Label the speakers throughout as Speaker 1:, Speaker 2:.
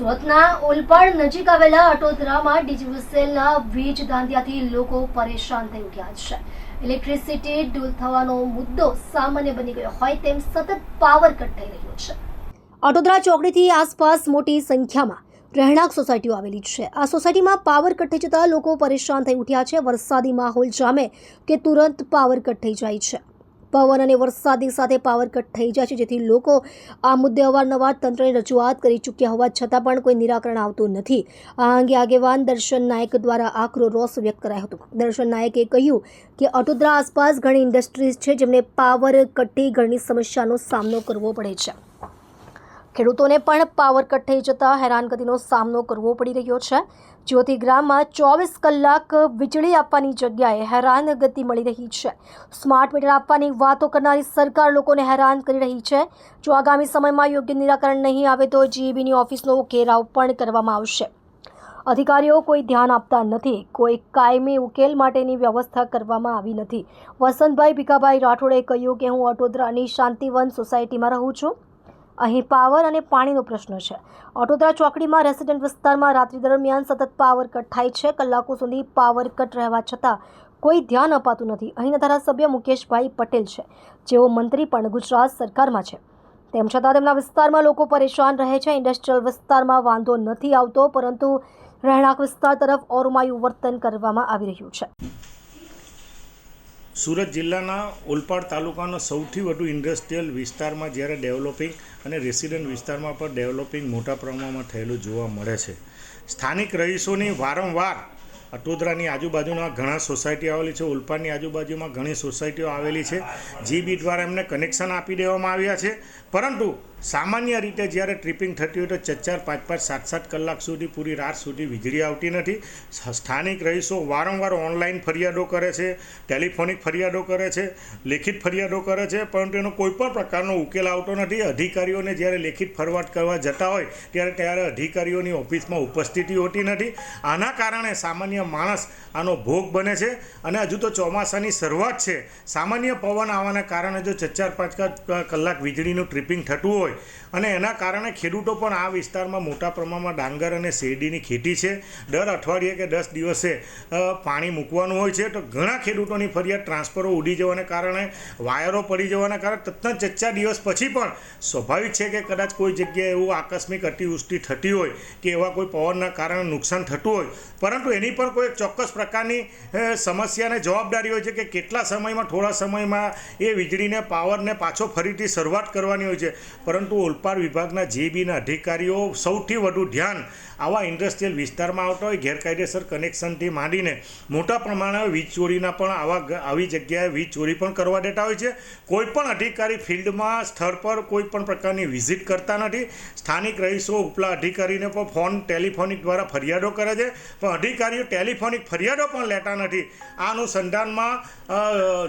Speaker 1: સુરતના ઓલપાડ નજીક આવેલા અટોદરામાં ડીજીવીસીએલના વીજ ધાંધિયાથી લોકો પરેશાન થઈ ઉઠ્યા છે. ઇલેક્ટ્રિસિટી ડૂલ થવાનો મુદ્દો સામાન્ય બની ગયો હોય તેમ સતત પાવર કટ થઈ રહ્યો છે. અટોદરા ચોકડીથી આસપાસ મોટી સંખ્યામાં રહેણાંક સોસાયટીઓ આવેલી છે. આ સોસાયટીમાં પાવર કટ થઈ જતાં લોકો પરેશાન થઈ ઉઠ્યા છે. વરસાદી માહોલ જામે કે તુરંત પાવર કટ થઈ જાય છે. પવન અને વરસાદની સાથે પાવર કટ થઈ જાય છે, જેથી લોકો આ મુદ્દે અવારનવાર તંત્રને રજૂઆત કરી ચૂક્યા હોવા છતાં પણ કોઈ નિરાકરણ આવતું નથી. આ અંગે આગેવાન દર્શન નાયક દ્વારા આકરો રોષ વ્યક્ત કરાયો હતો. દર્શન નાયકે કહ્યું કે અટોદરા આસપાસ ઘણી ઇન્ડસ્ટ્રીઝ છે જેમને પાવર કટથી ઘણી સમસ્યાનો સામનો કરવો પડે છે. ખેડૂતોને પણ પાવર કટ થઈ જતાં હેરાનગતિનો સામનો કરવો પડી રહ્યો છે. જ્યોતિ ગ્રામમાં ચોવીસ કલાક વીજળી આપવાની જગ્યાએ હેરાનગતિ મળી રહી છે. સ્માર્ટ મીટર આપવાની વાતો કરનારી સરકાર લોકોને હેરાન કરી રહી છે. જો આગામી સમયમાં યોગ્ય નિરાકરણ નહીં આવે તો જીબીની ઓફિસનો ઘેરાવ પણ કરવામાં આવશે. અધિકારીઓ કોઈ ધ્યાન આપતા નથી. કોઈ કાયમી ઉકેલ માટેની વ્યવસ્થા કરવામાં આવી નથી. વસંતભાઈ ભીખાભાઈ રાઠોડે કહ્યું કે હું અટોદરાની શાંતિવન સોસાયટીમાં રહું છું. અહીં પાવર અને પાણીનો પ્રશ્ન છે. અટોદરા ચોકડીમાં રેસિડેન્ટ વિસ્તારમાં રાત્રિ દરમિયાન સતત પાવર કટ થાય છે. કલાકો સુધી પાવર કટ રહેવા છતાં કોઈ ધ્યાન અપાતું નથી. અહીંના ધારાસભ્ય મુકેશભાઈ પટેલ છે. જેઓ મંત્રી પણ ગુજરાત સરકારમાં છે. તેમ છતાં તેમના વિસ્તારમાં લોકો પરેશાન રહે છે. ઇન્ડસ્ટ્રીયલ વિસ્તારમાં વાંધો નથી આવતો, પરંતુ રહેણાંક વિસ્તાર તરફ ઓરમાયું વર્તન કરવામાં આવી રહ્યું છે.
Speaker 2: સુરત જિલ્લાના ઓલપાડ તાલુકાનો સૌથી વધુ ઇન્ડસ્ટ્રીયલ વિસ્તારમાં જ્યારે ડેવલપિંગ અને રેસિડન્ટ વિસ્તારમાં પણ ડેવલપિંગ મોટા પ્રમાણમાં થયેલું જોવા મળે છે. સ્થાનિક રહીશોની વારંવાર અટોદરાની આજુબાજુના ઘણા સોસાયટીઓ આવેલી છે. ઓલપાડની આજુબાજુમાં ઘણી સોસાયટીઓ આવેલી છે. જીબી દ્વારા એમને કનેક્શન આપી દેવામાં આવ્યા છે. પરંતુ સામાન્ય રીતે જ્યારે ટ્રિપિંગ થતી હોય તો ચાર ચાર પાંચ પાંચ સાત સાત કલાક સુધી પૂરી રાત સુધી વીજળી આવતી નથી. સ્થાનિક રહીશો વારંવાર ઓનલાઈન ફરિયાદો કરે છે, ટેલિફોનિક ફરિયાદો કરે છે, લેખિત ફરિયાદો કરે છે, પરંતુ એનો કોઈ પણ પ્રકારનો ઉકેલ આવતો નથી. અધિકારીઓને જ્યારે લેખિત ફરવાટ કરવા જતા હોય, ત્યારે ત્યારે અધિકારીઓની ઓફિસમાં ઉપસ્થિતિ હોતી નથી. આના કારણે સામાન્ય માણસ આનો ભોગ બને છે અને હજુ તો ચોમાસાની શરૂઆત છે. સામાન્ય પવન આવવાના કારણે જો ચાર ચાર પાંચ કલાક વીજળીનું ટ્રિપિંગ થતું હોય અને એના કારણે ખેડૂતો પણ આ વિસ્તારમાં મોટા પ્રમાણમાં ડાંગર અને શેરડીની ખેતી છે. દર અઠવાડિયે કે દસ દિવસે પાણી મૂકવાનું હોય છે. તો ઘણા ખેડૂતોની ફરિયાદ ટ્રાન્સફરો ઉડી જવાને કારણે, વાયરો પડી જવાના કારણે તત્ન ચચ્ચા દિવસ પછી પણ સ્વાભાવિક છે કે કદાચ કોઈ જગ્યાએ એવું આકસ્મિક અતિવૃષ્ટિ થતી હોય કે એવા કોઈ પવનના કારણે નુકસાન થતું હોય. પરંતુ એની પણ કોઈ ચોક્કસ પ્રકારની સમસ્યાને જવાબદારી હોય છે કે કેટલા સમયમાં, થોડા સમયમાં એ વીજળીને, પાવરને પાછો ફરીથી શરૂઆત કરવાની હોય છે. પરંતુ ઓલપાડ વિભાગના જેબીના અધિકારીઓ સૌથી વધુ ધ્યાન આવા ઇન્ડસ્ટ્રીયલ વિસ્તારમાં આવતા હોય, ગેરકાયદેસર કનેક્શનથી માંડીને મોટા પ્રમાણે વીજ ચોરીના પણ આવા આવી જગ્યાએ વીજ ચોરી પણ કરવા દેતા હોય છે. કોઈ પણ અધિકારી ફિલ્ડમાં સ્થળ પર કોઈ પણ પ્રકારની વિઝિટ કરતા નથી. સ્થાનિક રહીશો, ઉપલા અધિકારીને પણ ફોન, ટેલિફોનિક દ્વારા ફરિયાદો કરે છે. પણ અધિકારીઓ ટેલિફોનિક ફરિયાદો પણ લેતા નથી. આ અનુસંધાનમાં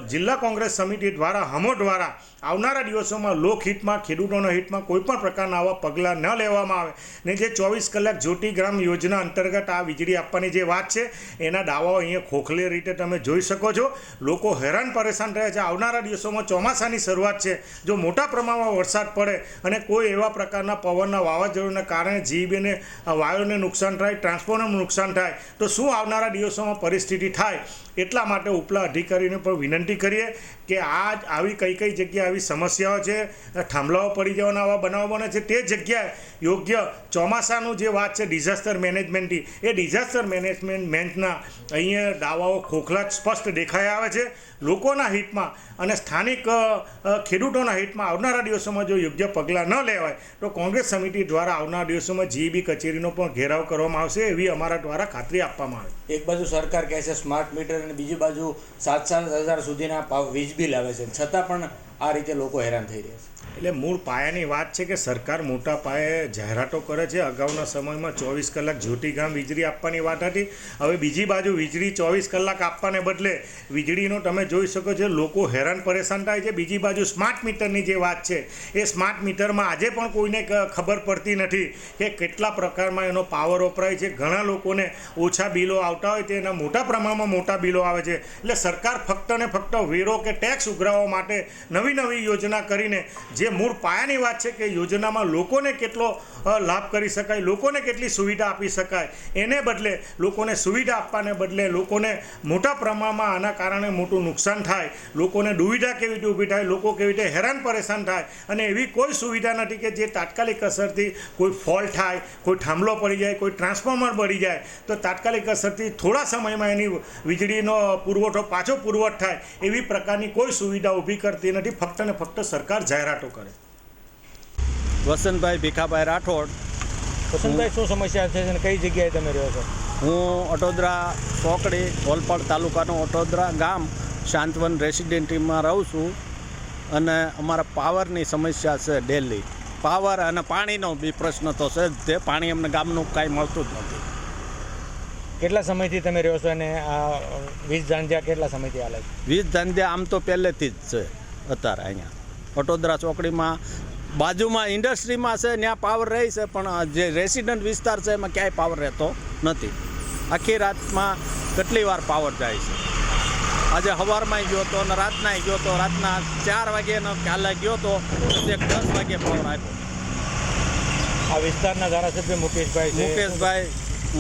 Speaker 2: જિલ્લા કોંગ્રેસ સમિતિ દ્વારા, હમો દ્વારા આવનારા દિવસોમાં લોકહિતમાં ખેડૂતોના હિતમાં કોઈ પણ પ્રકારના આવા પગલાં ન લેવામાં આવે. ને જે ચોવીસ કલાક જ્યોતિ ગ્રામ યોજના અંતર્ગત આ વીજળી આપવાની જે વાત છે, એના દાવાઓ અહીંયા ખોખલે રીતે તમે જોઈ શકો છો. લોકો હેરાન પરેશાન રહ્યા છે. આવનારા દિવસોમાં ચોમાસાની શરૂઆત છે. જો મોટા પ્રમાણમાં વરસાદ પડે અને કોઈ એવા પ્રકારના પવનના વાવાઝોડાના કારણે જીબીને વાયુને નુકસાન થાય, ટ્રાન્સફોર્મરનું નુકસાન થાય, તો શું આવનારા દિવસોમાં પરિસ્થિતિ થાય? એટલા માટે ઉપલા અધિકારીને પણ વિનંતી કરીએ કે આ આવી કઈ કઈ જગ્યાએ આવી સમસ્યાઓ છે થાંભલાઓ પડી જવાના આવા છે તે જગ્યાએ યોગ્ય ચોમાસાનું જે વાત છે ડિઝાસ્ટર મેનેજમેન્ટની એ ડિઝાસ્ટર મેનેજમેન્ટ મેન્ટના અહીંયા દાવાઓ ખોખલા સ્પષ્ટ દેખાઈ આવે છે. લોકોના હિતમાં અને સ્થાનિક ખેડૂતોના હિતમાં આવનારા દિવસોમાં જો યોગ્ય પગલાં ન લેવાય, તો કોંગ્રેસ સમિતિ દ્વારા આવનારા દિવસોમાં જીઈબી કચેરીનો પણ ઘેરાવ કરવામાં આવશે એવી અમારા દ્વારા ખાતરી આપવામાં આવે
Speaker 3: એક બાજુ સરકાર કહે છે સ્માર્ટ મીટર અને બીજી બાજુ સાત સાત હજાર સુધીના વીજ બિલ આવે છે. છતાં પણ આ રીતે લોકો હેરાન થઈ રહ્યા છે.
Speaker 2: એટલે મૂળ પાયાની વાત છે કે સરકાર મોટા પાયે જાહેરાતો કરે છે. અગાઉના સમયમાં ચોવીસ કલાક જ્યોતિગામ વીજળી આપવાની વાત હતી. હવે બીજી બાજુ વીજળી ચોવીસ કલાક આપવાને બદલે વીજળીનો તમે જોઈ શકો છો, લોકો હેરાન પરેશાન થાય છે. બીજી બાજુ સ્માર્ટ મીટરની જે વાત છે, એ સ્માર્ટ મીટરમાં આજે પણ કોઈને ખબર પડતી નથી કે કેટલા પ્રકારમાં એનો પાવર વપરાય છે. ઘણા લોકોને ઓછા બિલો આવતા હોય, તેના મોટા પ્રમાણમાં મોટા બિલો આવે છે. એટલે સરકાર ફક્ત ને ફક્ત વેરો કે ટેક્સ ઉઘરાવવા માટે નવી નવી યોજના કરીને જે મૂળ પાયાની વાત છે કે યોજનામાં લોકોને કેટલો લાભ કરી શકાય, લોકોને કેટલી સુવિધા આપી શકાય, એને બદલે લોકોને સુવિધા આપવાને બદલે લોકોને મોટા પ્રમાણમાં આના કારણે મોટું નુકસાન થાય, લોકોને દુવિધા કેવી રીતે ઊભી થાય, લોકો કેવી રીતે હેરાન પરેશાન થાય અને એવી કોઈ સુવિધા નથી કે જે તાત્કાલિક અસરથી કોઈ ફોલ્ટ થાય, કોઈ થાંભલો પડી જાય, કોઈ ટ્રાન્સફોર્મર પડી જાય, તો તાત્કાલિક અસરથી થોડા સમયમાં એની વીજળીનો પુરવઠો પાછો પુરવઠ થાય, એવી પ્રકારની કોઈ સુવિધા ઊભી કરતી નથી, ફક્ત ને ફક્ત સરકાર જાહેરાતો કરે.
Speaker 4: વસંતભાઈ ભીખાભાઈ રાઠોડ
Speaker 3: વસંતભાઈ શું સમસ્યા છે અને કઈ જગ્યાએ તમે રહ્યો છો?
Speaker 4: હું અટોદરા ચોકડી ઓલપાડ તાલુકાનું અટોદરા ગામ શાંતવન રેસિડેન્ટીમાં રહું છું અને અમારા પાવરની સમસ્યા છે ડેલી. પાવર અને પાણીનો બી પ્રશ્ન તો છે જ તે પાણી અમને ગામનું કાંઈ મળતું જ નથી.
Speaker 3: કેટલા સમયથી તમે રહ્યો છો અને આ વીજ ધાંધ્યા કેટલા સમયથી હાલે છે?
Speaker 4: વીજ ધાંધ્યા આમ તો પહેલેથી જ છે અત્યારે અહીંયા. અટોદરા ચોકડીમાં. બાજુમાં ઇન્ડસ્ટ્રીમાં છે ત્યાં પાવર રહે છે પણ જે રેસિડન્ટ વિસ્તાર છે એમાં ક્યાંય પાવર રહેતો નથી. આખી રાતમાં કેટલી વાર પાવર જાય છે? આજે સવારમાં ગયો તો અને રાતના ગયો તો રાતના ચાર વાગ્યાનો કાલે ગયો હતો એક દસ વાગે પાવર આપ્યો.
Speaker 3: આ વિસ્તારના ધારાસભ્ય મુકેશભાઈ
Speaker 4: મુકેશભાઈ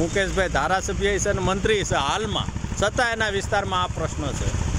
Speaker 4: મુકેશભાઈ ધારાસભ્ય છે અને મંત્રી છે હાલમાં. છતાં એના વિસ્તારમાં આ પ્રશ્ન છે.